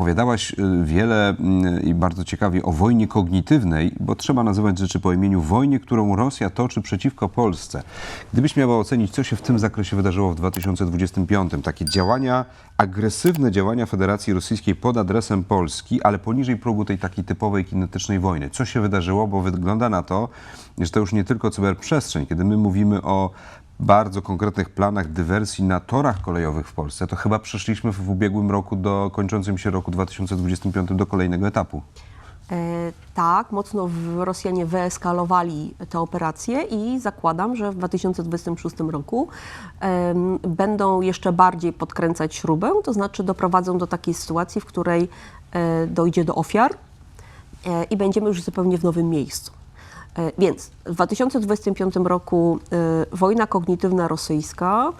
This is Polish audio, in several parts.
Opowiadałaś y, wiele mm, i bardzo ciekawie o wojnie kognitywnej, bo trzeba nazywać rzeczy po imieniu wojnie, którą Rosja toczy przeciwko Polsce. Gdybyś miała ocenić, co się w tym zakresie wydarzyło w 2025, takie działania, agresywne działania Federacji Rosyjskiej pod adresem Polski, ale poniżej progu tej takiej typowej kinetycznej wojny. Co się wydarzyło? Bo wygląda na to, że to już nie tylko cyberprzestrzeń. Kiedy my mówimy o bardzo konkretnych planach dywersji na torach kolejowych w Polsce, to chyba przeszliśmy w ubiegłym roku do kończącym się roku 2025 do kolejnego etapu. E, tak, mocno Rosjanie wyeskalowali te operacje i zakładam, że w 2026 roku będą jeszcze bardziej podkręcać śrubę, to znaczy doprowadzą do takiej sytuacji, w której e, dojdzie do ofiar e, i będziemy już zupełnie w nowym miejscu. E, Więc w 2025 roku e, wojna kognitywna rosyjska,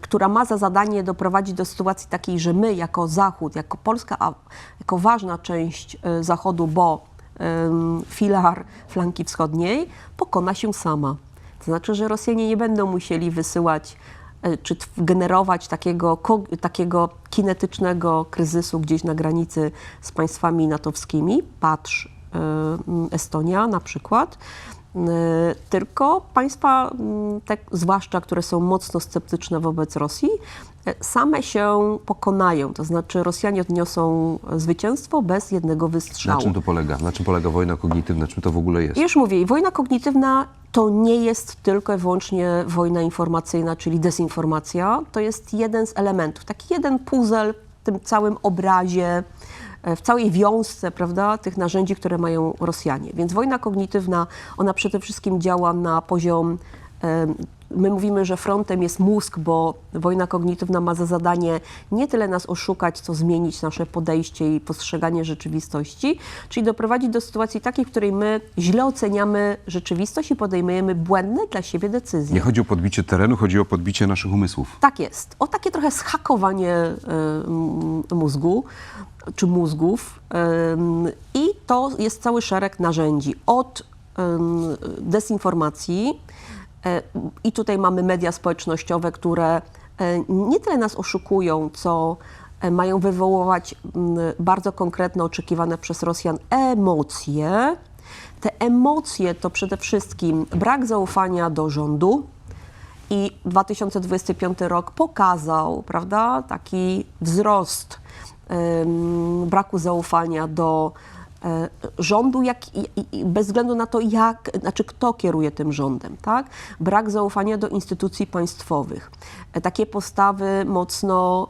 która ma za zadanie doprowadzić do sytuacji takiej, że my jako Zachód, jako Polska, a jako ważna część e, Zachodu, bo filar flanki wschodniej, pokona się sama. To znaczy, że Rosjanie nie będą musieli wysyłać czy generować takiego, takiego kinetycznego kryzysu gdzieś na granicy z państwami natowskimi. Patrz Estonia na przykład. E, Tylko państwa, m, te, zwłaszcza które są mocno sceptyczne wobec Rosji, e, same się pokonają. To znaczy Rosjanie odniosą zwycięstwo bez jednego Na wystrzału. czym to polega? Na czym polega wojna kognitywna? Czym to w ogóle jest? Już mówię, wojna kognitywna to nie jest tylko i wyłącznie wojna informacyjna, czyli dezinformacja. To jest jeden z elementów, taki jeden puzzle w tym całym obrazie, w całej wiązce, prawda, tych narzędzi, które mają Rosjanie. Więc wojna kognitywna, ona przede wszystkim działa na poziom My mówimy, że frontem jest mózg, bo wojna kognitywna ma za zadanie nie tyle nas oszukać, co zmienić nasze podejście i postrzeganie rzeczywistości, czyli doprowadzić do sytuacji takiej, w której my źle oceniamy rzeczywistość i podejmujemy błędne dla siebie decyzje. Nie chodzi o podbicie terenu, chodzi o podbicie naszych umysłów. Tak jest. O takie trochę schakowanie y, mózgu czy mózgów. I to jest cały szereg narzędzi. Od ym, dezinformacji, e, i tutaj mamy media społecznościowe, które e, nie tyle nas oszukują, co e, mają wywoływać bardzo konkretne, oczekiwane przez Rosjan emocje. Te emocje to przede wszystkim brak zaufania do rządu, i 2025 rok pokazał, prawda, taki wzrost braku zaufania do rządu, jak, bez względu na to, jak, znaczy kto kieruje tym rządem, tak? Brak zaufania do instytucji państwowych. E, Takie postawy mocno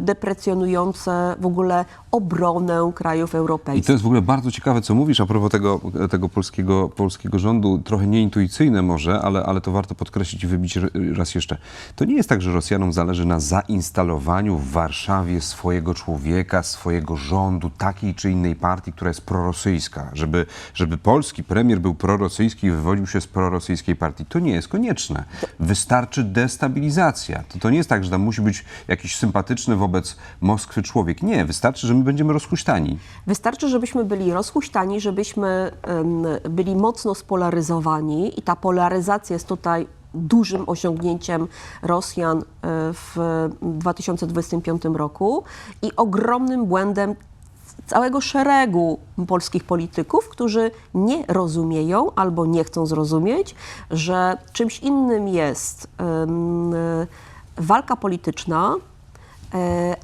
deprecjonujące w ogóle obronę krajów I to europejskich. jest w ogóle bardzo ciekawe, co mówisz a propos tego, tego polskiego, polskiego rządu. Trochę nieintuicyjne może, ale, ale to warto podkreślić i wybić raz jeszcze. To nie jest tak, że Rosjanom zależy na zainstalowaniu w Warszawie swojego człowieka, swojego rządu, takiej czy innej partii, która jest prorosyjska. Żeby, żeby polski premier był prorosyjski i wywodził się z prorosyjskiej partii. To nie jest konieczne. Wystarczy destabilizacja. To, to nie jest tak, że tam musi być jakiś sympatyczny wobec Moskwy człowiek. Nie, wystarczy, że my będziemy rozhuśtani. Wystarczy, żebyśmy byli rozhuśtani, żebyśmy em, byli mocno spolaryzowani i ta polaryzacja jest tutaj dużym osiągnięciem Rosjan e, w 2025 roku i ogromnym błędem całego szeregu polskich polityków, którzy nie rozumieją albo nie chcą zrozumieć, że czymś innym jest walka polityczna,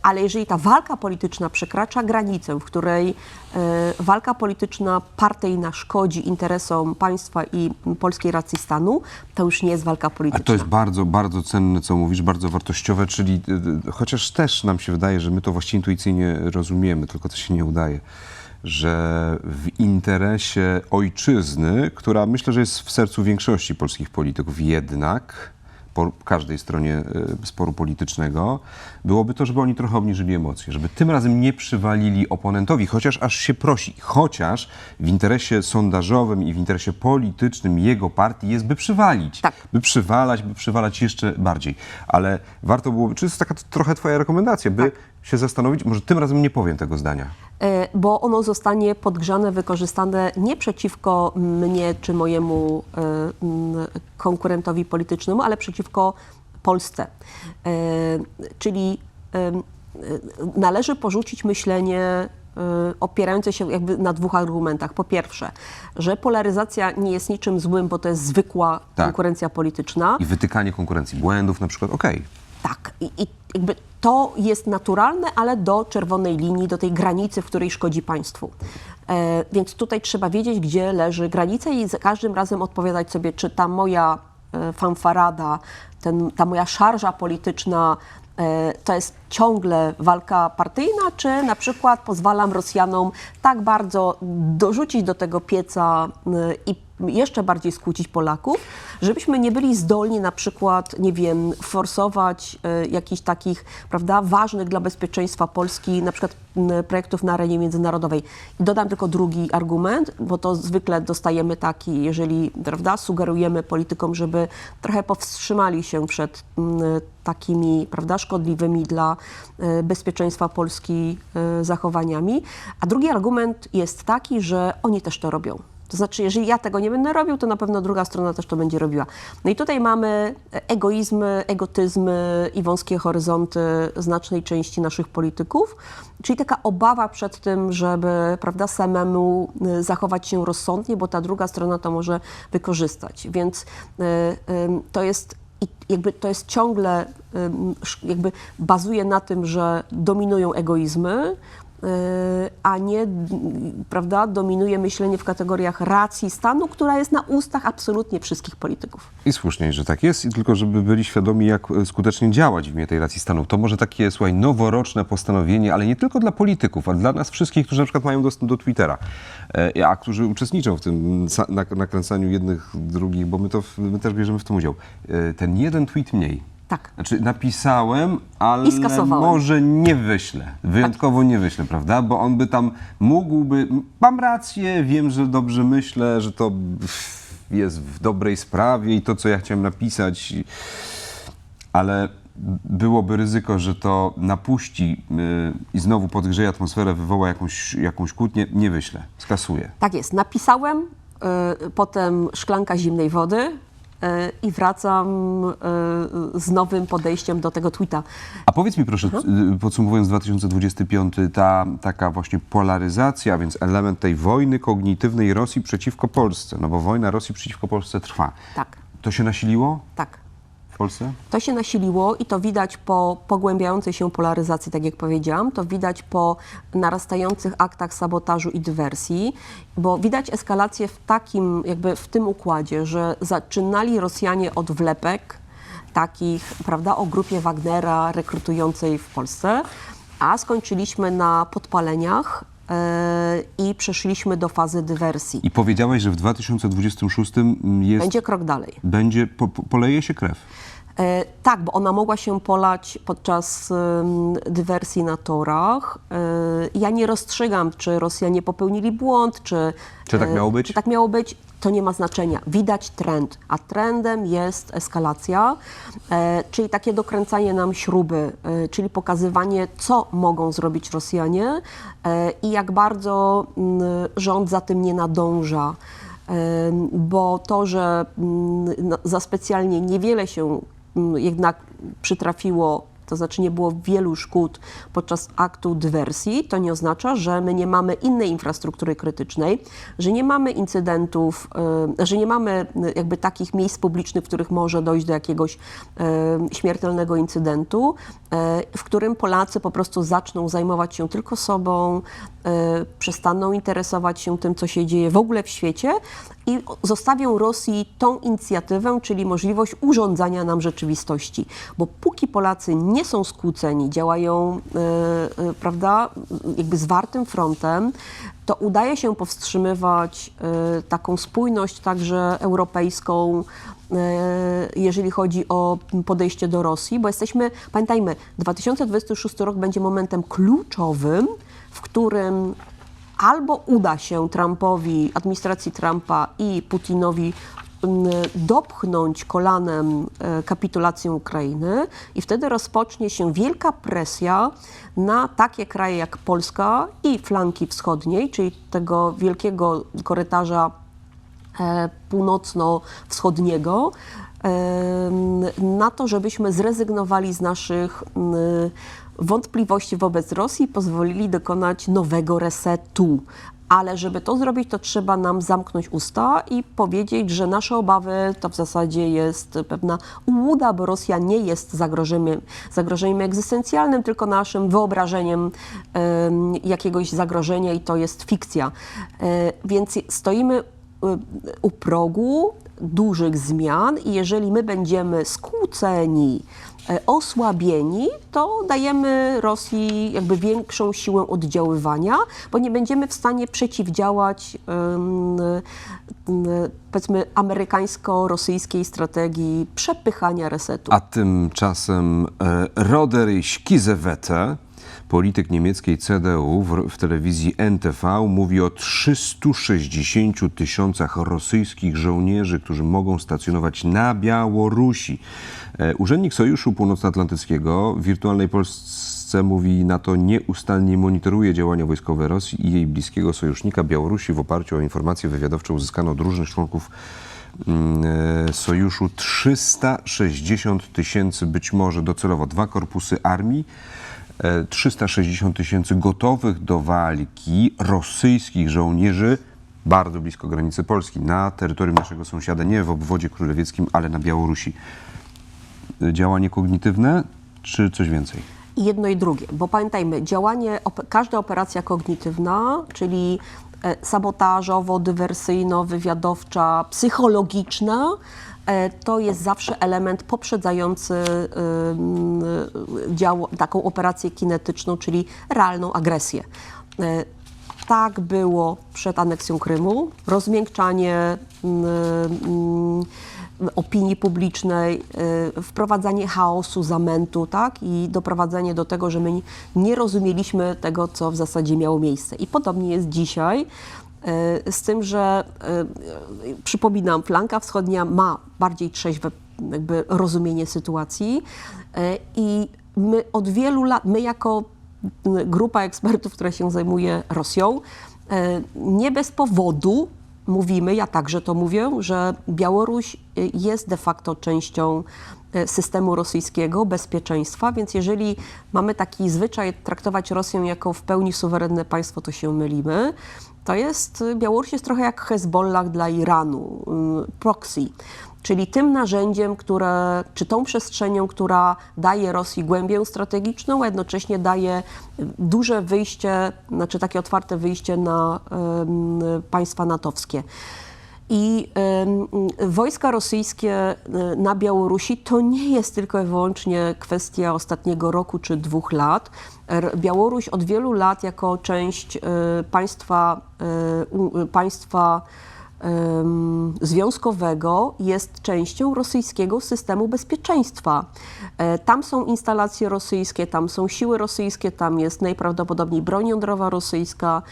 ale jeżeli ta walka polityczna przekracza granicę, w której e, walka polityczna partyjna szkodzi interesom państwa i polskiej racji stanu, to już nie jest walka A polityczna. to jest bardzo, bardzo cenne, co mówisz, bardzo wartościowe, czyli y, chociaż też nam się wydaje, że my to właściwie intuicyjnie rozumiemy, tylko to się nie udaje, że w interesie ojczyzny, która myślę, że jest w sercu większości polskich polityków jednak, po każdej stronie sporu politycznego, byłoby to, żeby oni trochę obniżyli emocje, żeby tym razem nie przywalili oponentowi, chociaż aż się prosi, chociaż w interesie sondażowym i w interesie politycznym jego partii jest, by przywalić Tak. by przywalać, by przywalać jeszcze bardziej. Ale warto byłoby, czy jest taka trochę twoja rekomendacja, by się zastanowić, może tym razem nie powiem tego zdania. E, bo ono zostanie podgrzane, wykorzystane nie przeciwko mnie czy mojemu e, konkurentowi politycznemu, ale przeciwko Polsce. E, Czyli em, należy porzucić myślenie y, opierające się jakby na dwóch argumentach. Po pierwsze, że polaryzacja nie jest niczym złym, bo to jest zwykła Tak. konkurencja polityczna. I wytykanie konkurencji błędów na przykład, okej. Tak, i, i jakby to jest naturalne, ale do czerwonej linii, do tej granicy, w której szkodzi państwu. E, więc tutaj trzeba wiedzieć, gdzie leży granica i za każdym razem odpowiadać sobie, czy ta moja e, fanfarada, ten, ta moja szarża polityczna e, to jest ciągle walka partyjna, czy na przykład pozwalam Rosjanom tak bardzo dorzucić do tego pieca e, i jeszcze bardziej skłócić Polaków, żebyśmy nie byli zdolni na przykład, nie wiem, forsować e, jakichś takich, prawda, ważnych dla bezpieczeństwa Polski, na przykład m, projektów na arenie międzynarodowej. Dodam tylko drugi argument, bo to zwykle dostajemy taki, jeżeli, prawda, sugerujemy politykom, żeby trochę powstrzymali się przed takimi, prawda, szkodliwymi dla e, bezpieczeństwa Polski e, zachowaniami. A drugi argument jest taki, że oni też to robią. To znaczy, jeżeli ja tego nie będę robił, to na pewno druga strona też to będzie robiła. No i tutaj mamy egoizmy, egotyzmy i wąskie horyzonty znacznej części naszych polityków, czyli taka obawa przed tym, żeby prawda, samemu zachować się rozsądnie, bo ta druga strona to może wykorzystać. Więc to jest i jakby to jest ciągle, jakby bazuje na tym, że dominują egoizmy, a nie, prawda, dominuje myślenie w kategoriach racji stanu, która jest na ustach absolutnie wszystkich polityków. I słusznie, że tak jest, i tylko żeby byli świadomi, jak e, skutecznie działać w imię tej racji stanu. To może takie, słuchaj, noworoczne postanowienie, ale nie tylko dla polityków, ale dla nas wszystkich, którzy na przykład mają dostęp do Twittera, e, a którzy uczestniczą w tym nakręcaniu jednych, drugich, bo my, to, my też bierzemy w tym udział. E, Ten jeden tweet mniej. Tak. Znaczy napisałem, ale I skasowałem. może nie wyślę. Wyjątkowo nie wyślę, prawda? Bo on by tam mógłby. Mam rację, wiem, że dobrze myślę, że to jest w dobrej sprawie i to, co ja chciałem napisać, ale byłoby ryzyko, że to napuści yy, i znowu podgrzeje atmosferę, wywoła jakąś, jakąś kłótnię. Nie wyślę, skasuję. Tak jest. Napisałem, y, potem szklanka zimnej wody i wracam y, z nowym podejściem do tego tweeta. A powiedz mi proszę, y, podsumowując 2025, ta taka właśnie polaryzacja, więc element tej wojny kognitywnej Rosji przeciwko Polsce, no bo wojna Rosji przeciwko Polsce trwa. Tak, To się nasiliło tak. W Polsce? To się nasiliło i to widać po pogłębiającej się polaryzacji, tak jak powiedziałam, to widać po narastających aktach sabotażu i dywersji, bo widać eskalację w takim, jakby w tym układzie, że zaczynali Rosjanie od wlepek, takich, prawda, o grupie Wagnera rekrutującej w Polsce, a skończyliśmy na podpaleniach i przeszliśmy do fazy dywersji. I powiedziałeś, że w 2026 jest, Będzie krok dalej. będzie po, poleje się krew. E, tak, bo ona mogła się polać podczas dywersji na torach. E, ja nie rozstrzygam, czy Rosjanie popełnili błąd, czy, Czy tak e, miało być? Czy tak miało być. To nie ma znaczenia. Widać trend, a trendem jest eskalacja, e, czyli takie dokręcanie nam śruby, e, czyli pokazywanie, co mogą zrobić Rosjanie e, i jak bardzo mm, rząd za tym nie nadąża. Em, bo to, że mm, no, za specjalnie niewiele się jednak przytrafiło, to znaczy nie było wielu szkód podczas aktu dywersji, to nie oznacza, że my nie mamy innej infrastruktury krytycznej, że nie mamy incydentów, e, że nie mamy jakby takich miejsc publicznych, w których może dojść do jakiegoś e, śmiertelnego incydentu, e, w którym Polacy po prostu zaczną zajmować się tylko sobą, przestaną interesować się tym, co się dzieje w ogóle w świecie i zostawią Rosji tą inicjatywę, czyli możliwość urządzania nam rzeczywistości. Bo póki Polacy nie są skłóceni, działają, e, e, prawda, jakby zwartym frontem, to udaje się powstrzymywać e, taką spójność także europejską, jeżeli chodzi o podejście do Rosji, bo jesteśmy, pamiętajmy, 2026 rok będzie momentem kluczowym, w którym albo uda się Trumpowi, administracji Trumpa i Putinowi mm, dopchnąć kolanem e, kapitulację Ukrainy i wtedy rozpocznie się wielka presja na takie kraje jak Polska i flanki wschodniej, czyli tego wielkiego korytarza e, północno-wschodniego em, na to, żebyśmy zrezygnowali z naszych mm, wątpliwości wobec Rosji pozwolili dokonać nowego resetu. Ale żeby to zrobić, to trzeba nam zamknąć usta i powiedzieć, że nasze obawy to w zasadzie jest pewna ułuda, bo Rosja nie jest zagrożeniem, zagrożeniem egzystencjalnym, tylko naszym wyobrażeniem em, jakiegoś zagrożenia i to jest fikcja. E, więc stoimy y, u progu dużych zmian i jeżeli my będziemy skłóceni, e, osłabieni, to dajemy Rosji jakby większą siłę oddziaływania, bo nie będziemy w stanie przeciwdziałać em, powiedzmy amerykańsko-rosyjskiej strategii przepychania resetu. A tymczasem e, Roder Schizewete, polityk niemieckiej CDU w, w telewizji NTV mówi o 360 tysiącach rosyjskich żołnierzy, którzy mogą stacjonować na Białorusi. E, Urzędnik Sojuszu Północnoatlantyckiego w wirtualnej Polsce mówi NATO nieustannie monitoruje działania wojskowe Rosji i jej bliskiego sojusznika Białorusi w oparciu o informacje wywiadowcze uzyskane od różnych członków mm, e, sojuszu 360 tysięcy, być może docelowo dwa korpusy armii, 360 tysięcy gotowych do walki rosyjskich żołnierzy bardzo blisko granicy Polski, na terytorium naszego sąsiada, nie w obwodzie królewieckim, ale na Białorusi. Działanie kognitywne, czy coś więcej? Jedno i drugie, bo pamiętajmy, działanie, op- każda operacja kognitywna, czyli e, sabotażowo-dywersyjno-wywiadowcza, psychologiczna, e, to jest zawsze element poprzedzający ym, dział, taką operację kinetyczną, czyli realną agresję. E, Tak było przed aneksją Krymu. Rozmiękczanie mm, opinii publicznej, y, wprowadzanie chaosu, zamętu, tak? I doprowadzenie do tego, że my nie rozumieliśmy tego, co w zasadzie miało miejsce. I podobnie jest dzisiaj. Y, Z tym, że y, przypominam, flanka wschodnia ma bardziej trzeźwe jakby rozumienie sytuacji y, i my od wielu lat, my jako grupa ekspertów, która się zajmuje Rosją, nie bez powodu mówimy, ja także to mówię, że Białoruś jest de facto częścią systemu rosyjskiego bezpieczeństwa, więc jeżeli mamy taki zwyczaj traktować Rosję jako w pełni suwerenne państwo, to się mylimy. To jest, y, Białoruś jest trochę jak Hezbollah dla Iranu, y, proxy, czyli tym narzędziem, które, czy tą przestrzenią, która daje Rosji głębię strategiczną, a jednocześnie daje y, duże wyjście, znaczy takie otwarte wyjście na państwa natowskie. I em, wojska rosyjskie y, na Białorusi to nie jest tylko i wyłącznie kwestia ostatniego roku czy dwóch lat. Białoruś od wielu lat jako część y, państwa, y, y, państwa związkowego jest częścią rosyjskiego systemu bezpieczeństwa. E, Tam są instalacje rosyjskie, tam są siły rosyjskie, tam jest najprawdopodobniej broń jądrowa rosyjska.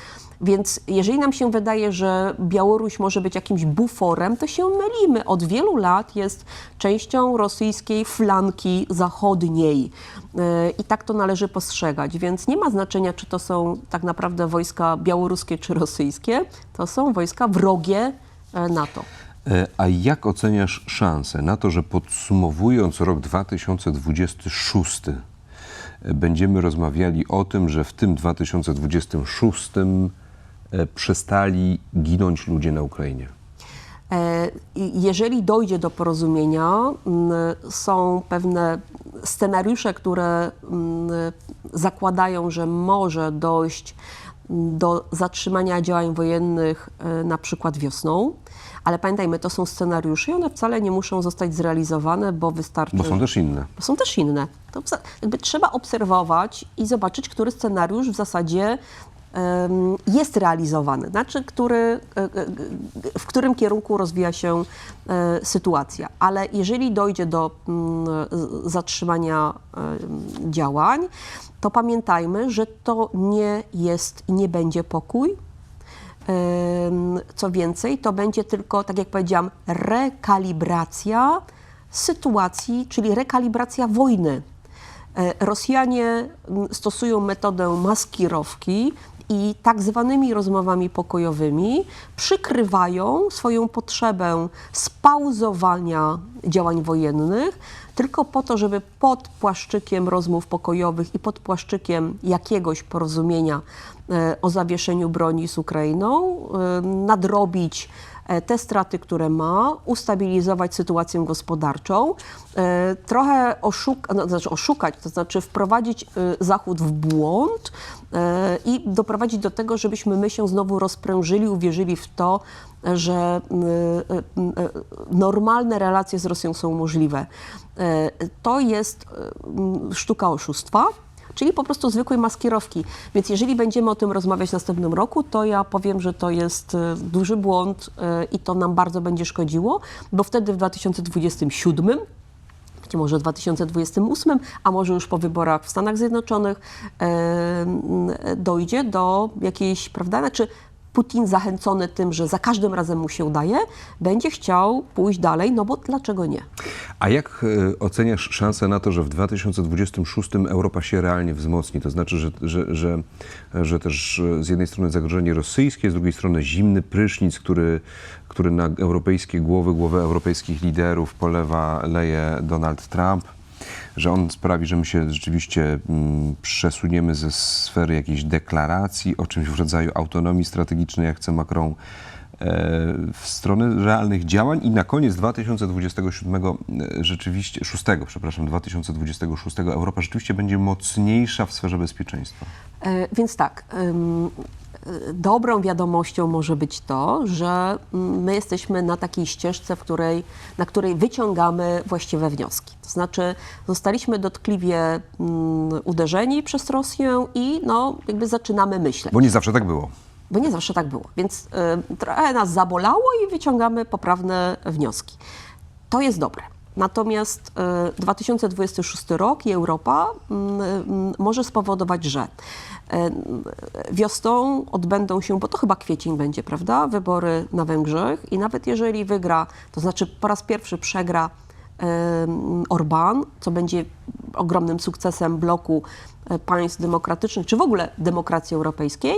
Więc jeżeli nam się wydaje, że Białoruś może być jakimś buforem, to się mylimy. Od wielu lat jest częścią rosyjskiej flanki zachodniej. E, I tak to należy postrzegać. Więc nie ma znaczenia, czy to są tak naprawdę wojska białoruskie czy rosyjskie. To są wojska wrogie e, NATO. E, A jak oceniasz szansę na to, że podsumowując rok 2026, e, będziemy rozmawiali o tym, że w tym 2026 e, przestali ginąć ludzie na Ukrainie? E, Jeżeli dojdzie do porozumienia, są pewne scenariusze, które zakładają, że może dojść do zatrzymania działań wojennych e, na przykład wiosną. Ale pamiętajmy, to są scenariusze i one wcale nie muszą zostać zrealizowane, bo wystarczy. Bo są też inne. Bo są też inne. To jakby trzeba obserwować i zobaczyć, który scenariusz w zasadzie jest realizowany, znaczy, który, e, e, w którym kierunku rozwija się e, sytuacja. Ale jeżeli dojdzie do mm, zatrzymania działań, to pamiętajmy, że to nie jest i nie będzie pokój, Co więcej, to będzie tylko, tak jak powiedziałam, rekalibracja sytuacji, czyli rekalibracja wojny. Rosjanie mm, stosują metodę maskirowki i tak zwanymi rozmowami pokojowymi przykrywają swoją potrzebę spauzowania działań wojennych, tylko po to, żeby pod płaszczykiem rozmów pokojowych i pod płaszczykiem jakiegoś porozumienia e, o zawieszeniu broni z Ukrainą e, nadrobić e, te straty, które ma, ustabilizować sytuację gospodarczą, trochę oszuk- no, znaczy oszukać, to znaczy wprowadzić Zachód w błąd i doprowadzić do tego, żebyśmy my się znowu rozprężyli, uwierzyli w to, że e, e, e, normalne relacje z Rosją są możliwe. E, To jest e, m, sztuka oszustwa. Czyli po prostu zwykłej maskierowki. Więc jeżeli będziemy o tym rozmawiać w następnym roku, to ja powiem, że to jest e, duży błąd e, i to nam bardzo będzie szkodziło, bo wtedy w 2027 może w 2028, a może już po wyborach w Stanach Zjednoczonych dojdzie do jakiejś, prawda, znaczy Putin zachęcony tym, że za każdym razem mu się udaje, będzie chciał pójść dalej, no bo dlaczego nie? A jak e, oceniasz szansę na to, że w 2026 Europa się realnie wzmocni? To znaczy, że, że, że, że też e, z jednej strony zagrożenie rosyjskie, z drugiej strony zimny prysznic, który, który na europejskie głowy, głowy europejskich liderów polewa, leje Donald Trump, że on sprawi, że my się rzeczywiście mm, przesuniemy ze sfery jakiejś deklaracji o czymś w rodzaju autonomii strategicznej, jak chce Macron, w stronę realnych działań i na koniec 2027 e, rzeczywiście, 6, przepraszam, 2026 Europa rzeczywiście będzie mocniejsza w sferze bezpieczeństwa. E, Więc tak, e, dobrą wiadomością może być to, że my jesteśmy na takiej ścieżce, której, na której wyciągamy właściwe wnioski. To znaczy, zostaliśmy dotkliwie mm, uderzeni przez Rosję i no, jakby zaczynamy myśleć. Bo nie zawsze tak było. Bo nie zawsze tak było. Więc y, trochę nas zabolało i wyciągamy poprawne wnioski. To jest dobre. Natomiast y, 2026 rok i Europa mm, mm, może spowodować, że y, wiosną odbędą się, bo to chyba kwiecień będzie, prawda, wybory na Węgrzech i nawet jeżeli wygra, to znaczy po raz pierwszy przegra em, Orban, co będzie ogromnym sukcesem bloku e, państw demokratycznych, czy w ogóle demokracji europejskiej,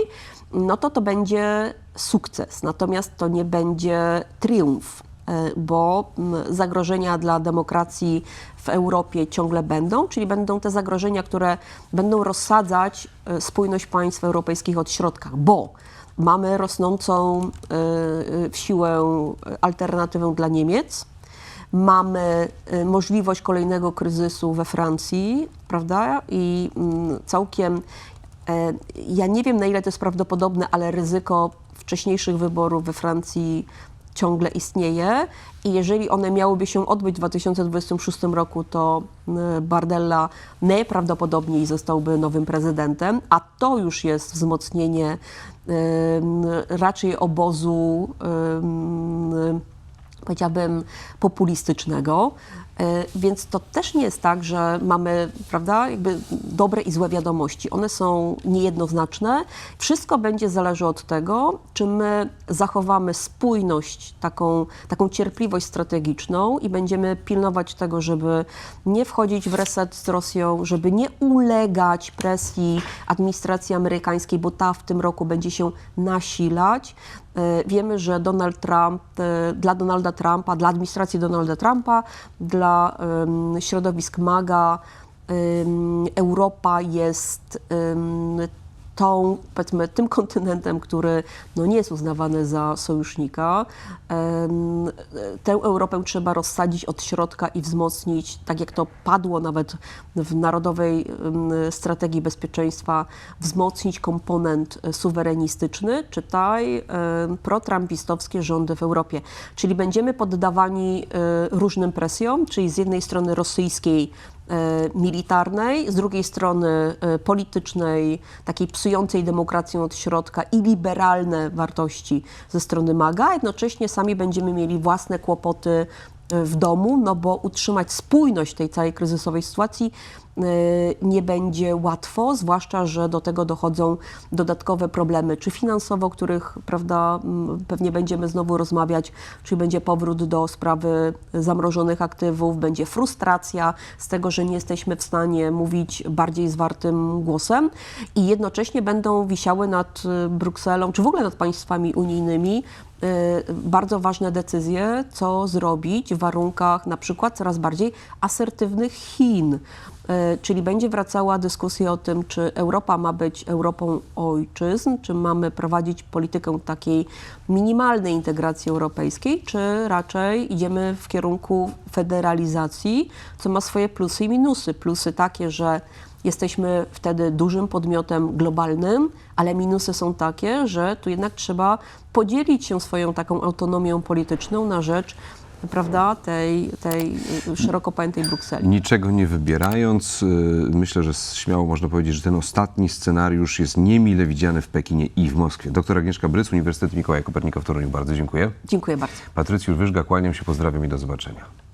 no to to będzie sukces. Natomiast to nie będzie triumf, e, bo m, zagrożenia dla demokracji w Europie ciągle będą, czyli będą te zagrożenia, które będą rozsadzać e, spójność państw europejskich od środka, bo mamy rosnącą e, w siłę alternatywę dla Niemiec, mamy możliwość kolejnego kryzysu we Francji, prawda? I mm, całkiem, ja nie wiem na ile to jest prawdopodobne, ale ryzyko wcześniejszych wyborów we Francji ciągle istnieje i jeżeli one miałyby się odbyć w 2026 roku, to y, Bardella najprawdopodobniej zostałby nowym prezydentem, a to już jest wzmocnienie y, raczej obozu y, powiedziałabym, populistycznego. E, Więc to też nie jest tak, że mamy, prawda, jakby dobre i złe wiadomości. One są niejednoznaczne. Wszystko będzie zależy od tego, czy my zachowamy spójność, taką, taką cierpliwość strategiczną i będziemy pilnować tego, żeby nie wchodzić w reset z Rosją, żeby nie ulegać presji administracji amerykańskiej, bo ta w tym roku będzie się nasilać. E, Wiemy, że Donald Trump, e, dla Donalda Trumpa, dla administracji Donalda Trumpa, dla środowisk MAGA Europa jest tą, powiedzmy, tym kontynentem, który no, nie jest uznawany za sojusznika. Tę Europę trzeba rozsadzić od środka i wzmocnić, tak jak to padło nawet w Narodowej Strategii Bezpieczeństwa, wzmocnić komponent suwerenistyczny, czytaj protrampistowskie rządy w Europie. Czyli będziemy poddawani e, różnym presjom, czyli z jednej strony rosyjskiej, militarnej, z drugiej strony e, politycznej, takiej psującej demokrację od środka i liberalne wartości ze strony MAGA, jednocześnie sami będziemy mieli własne kłopoty e, w domu, no bo utrzymać spójność tej całej kryzysowej sytuacji nie będzie łatwo, zwłaszcza, że do tego dochodzą dodatkowe problemy, czy finansowe, o których prawda, m, pewnie będziemy znowu rozmawiać, czy będzie powrót do sprawy zamrożonych aktywów, będzie frustracja z tego, że nie jesteśmy w stanie mówić bardziej zwartym głosem i jednocześnie będą wisiały nad y, Brukselą, czy w ogóle nad państwami unijnymi y, bardzo ważne decyzje, co zrobić w warunkach na przykład coraz bardziej asertywnych Chin. Y, Czyli będzie wracała dyskusja o tym, czy Europa ma być Europą ojczyzn, czy mamy prowadzić politykę takiej minimalnej integracji europejskiej, czy raczej idziemy w kierunku federalizacji, co ma swoje plusy i minusy. Plusy takie, że jesteśmy wtedy dużym podmiotem globalnym, ale minusy są takie, że tu jednak trzeba podzielić się swoją taką autonomią polityczną na rzecz prawda, tej, tej szeroko pojętej Brukseli. Niczego nie wybierając, y, myślę, że śmiało można powiedzieć, że ten ostatni scenariusz jest niemile widziany w Pekinie i w Moskwie. Doktor Agnieszka Bryc, Uniwersytet Mikołaja Kopernika w Toruniu. Bardzo dziękuję. Dziękuję bardzo. Patrycjusz Wyżga, kłaniam się, pozdrawiam i do zobaczenia.